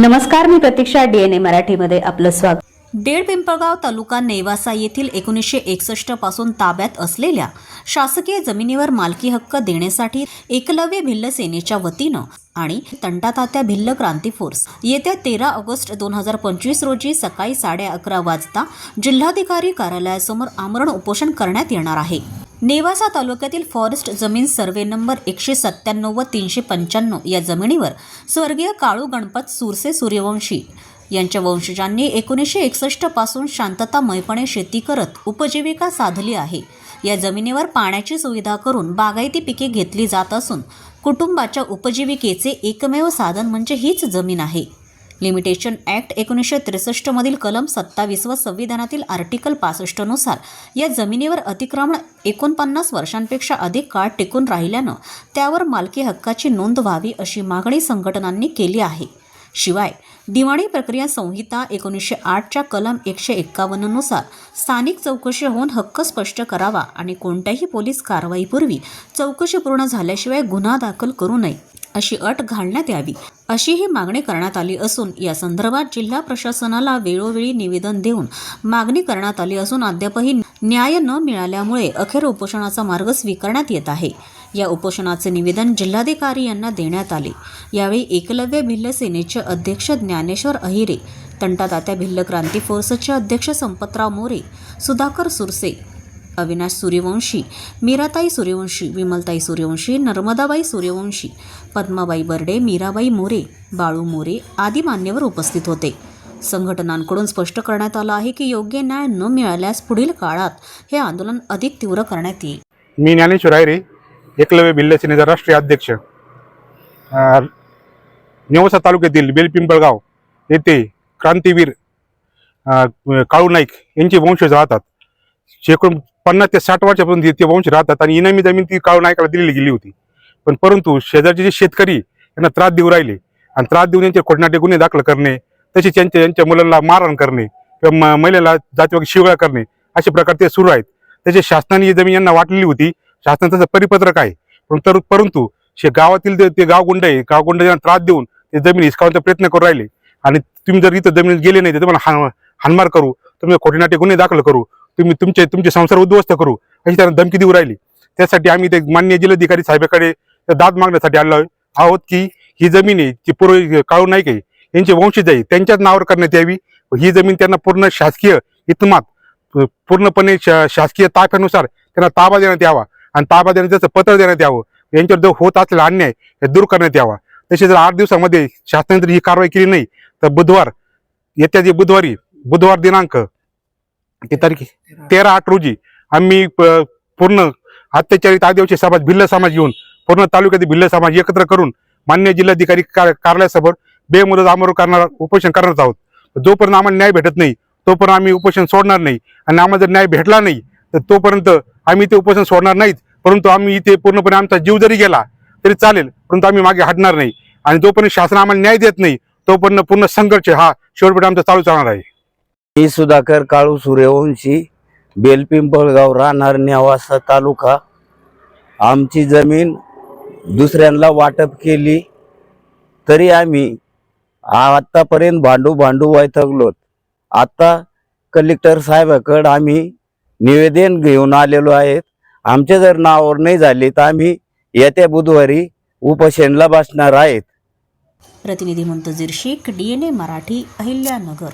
नमस्कार मी प्रतीक्षा डीएनए मराठीमध्ये आपलं स्वागत. डेड पिंपळगाव तालुका नेवासा येथील एकोणीसशे एकसष्टपासून ताब्यात असलेल्या शासकीय जमिनीवर मालकी हक्क देण्यासाठी एकलव्य भिल्ल सेनेच्या वतीनं आणि तंटातात्या भिल्ल क्रांती फोर्स येत्या तेरा ऑगस्ट दोन हजार पंचवीस रोजी सकाळी साडे अकरा वाजता जिल्हाधिकारी कार्यालयासमोर आमरण उपोषण करण्यात येणार आहे. नेवासा तालुक्यातील फॉरेस्ट जमीन सर्वे नंबर एकशे सत्त्याण्णव व तीनशे पंच्याण्णव या जमिनीवर स्वर्गीय काळू गणपत सुरसे सूर्यवंशी यांच्या वंशजांनी एकोणीसशे एकसष्टपासून शांततामयपणे शेती करत उपजीविका साधली आहे. या जमिनीवर पाण्याची सुविधा करून बागायती पिके घेतली जात असून कुटुंबाच्या उपजीविकेचे एकमेव साधन म्हणजे हीच जमीन आहे. लिमिटेशन ॲक्ट एकोणीसशे त्रेसष्टमधील कलम सत्तावीस व संविधानातील आर्टिकल पासष्टनुसार या जमिनीवर अतिक्रमण एकोणपन्नास वर्षांपेक्षा अधिक काळ टिकून राहिल्यानं त्यावर मालकी हक्काची नोंद व्हावी अशी मागणी संघटनांनी केली आहे. शिवाय दिवाणी प्रक्रिया संहिता एकोणीसशे आठच्या कलम एकशे एक्कावन्ननुसार स्थानिक चौकशी होऊन हक्क स्पष्ट करावा आणि कोणत्याही पोलीस कारवाईपूर्वी चौकशी पूर्ण झाल्याशिवाय गुन्हा दाखल करू नये. अशी अट घालण्यात यावी अशी ही मागणी करण्यात आली असून या संदर्भात जिल्हा प्रशासनाला वेळोवेळी निवेदन देऊन मागणी करण्यात आली असून अद्यापही न्याय न मिळाल्यामुळे अखेर उपोषणाचा मार्ग स्वीकारण्यात येत आहे. या उपोषणाचे निवेदन जिल्हाधिकारी यांना देण्यात आले. यावेळी एकलव्य भिल्ल सेनेचे अध्यक्ष ज्ञानेश्वर अहिरे तंटादात्या भिल्ल क्रांती फोर्सचे अध्यक्ष संपतराव मोरे सुधाकर सुरसे अविनाश सूर्यवंशी मीराताई सूर्यवंशी विमलताई सूर्यवंशी नर्मदाबाई सूर्यवंशी पद्माबाई बर्डे मीराबाई मोरे बाळू मोरे आदी मान्यवर उपस्थित होते. संघटनांकडून स्पष्ट करण्यात आलं आहे की योग्य न्याय न मिळाल्यास पुढील काळात हे आंदोलन अधिक तीव्र करण्यात येईल. मी ज्ञानेश्वर आयरे एकलव्य भिल्ल सेनेचा राष्ट्रीय अध्यक्ष. नेवसा तालुक्यातील बेलपिंपळगाव येथे क्रांतीवीर काळू नाईक यांचे वंशज राहतात. शेकडो पन्नास ते साठ वर्षापासून ते- वंश राहतात आणि इनामी जमीन ती काळू नाईकाला दिलेली गेली होती. पण परंतु शेजारचे जे शेतकरी यांना त्रास देऊ राहिले आणि त्रास देऊन यांचे खोटनाटे गुन्हे दाखल करणे तसेच त्यांच्या यांच्या मुलांना मारहाण करणे किंवा म- महिलेला जातीवाग शिवळा करणे असे प्रकार ते सुरू आहेत. त्याचे शासनाने ही जमीन यांना वाटलेली होती. शासनाचं परिपत्रक आहे. पण तर परंतु शे गावातील ते- ते गावगुंड आहे गावगुंड यांना त्रास देऊन ते जमीन हिसकावण्याचा प्रयत्न करू राहिले. आणि तुम्ही जर इथं जमिनीत गेले नाही तर तुम्हाला हान हानमार करू तुम्ही खोटीनाटे गुन्हे दाखल करू. तुम्ही तुमचे तुमचे संसार उद्ध्वस्त करू. अशी त्यांना धमकी देऊ राहिली. त्यासाठी आम्ही ते मान्य जिल्हाधिकारी साहेबाकडे दाद मागण्यासाठी आलो आहोत की ही जमीन आहे जी पूर्व काळू नाही काही यांचे वंशज आहे त्यांच्याच नावावर करण्यात यावी. ही जमीन त्यांना पूर्ण शासकीय इतमात पूर्णपणे शा- शासकीय ताफ्यानुसार त्यांना ताबा देण्यात यावा आणि ताबा देण्याचं पत्र देण्यात यावं. यांच्यावर जो होत असलेला अन्याय हे दूर करण्यात यावा. तसे जर आठ दिवसामध्ये शासनाने जर ही कारवाई केली नाही तर बुधवार येत्या जे बुधवारी बुधवार दिनांक किती तारीख तेरा आठ रोजी आम्ही प- पूर्ण अत्याचारित आदिवासी समाज भिल्ल समाज येऊन पूर्ण तालुक्यातील भिल्ल समाज एकत्र करून मान्य जिल्हाधिकारी कार- कार्यालयासमोर बेमुदत आमरण करणार उपोषण करणार आहोत. जोपर्यंत आम्हाला न्याय भेटत नाही तोपर्यंत आम्ही उपोषण सोडणार नाही. आणि आम्हाला जर न्याय भेटला नाही तर तोपर्यंत आम्ही ते उपोषण सोडणार नाहीत. परंतु आम्ही इथे पूर्णपणे आमचा जीव जरी गेला तरी चालेल परंतु आम्ही मागे हटणार नाही. आणि जोपर्यंत शासन आम्हाला न्याय देत नाही तोपर्यंत पूर्ण संघर्ष हा शेवटपर्यंत आमचा चालू चालणार आहे. मी सुधाकर काळू सूर्यवंशी बेलपिंपळगाव राहणार नेवासा तालुका. आमची जमीन दुसऱ्यांना वाटप केली तरी आम्ही आत्तापर्यंत भांडू भांडू वैतगलोत. आता कलेक्टर साहेबाकडे आम्ही निवेदन घेऊन आलेलो आहेत. आमच्या जर नावावर नाही झाले तर आम्ही येत्या बुधवारी उपोषणला बसणार आहेत. प्रतिनिधी मुंतजीर शेख डीएनए मराठी अहिल्यानगर.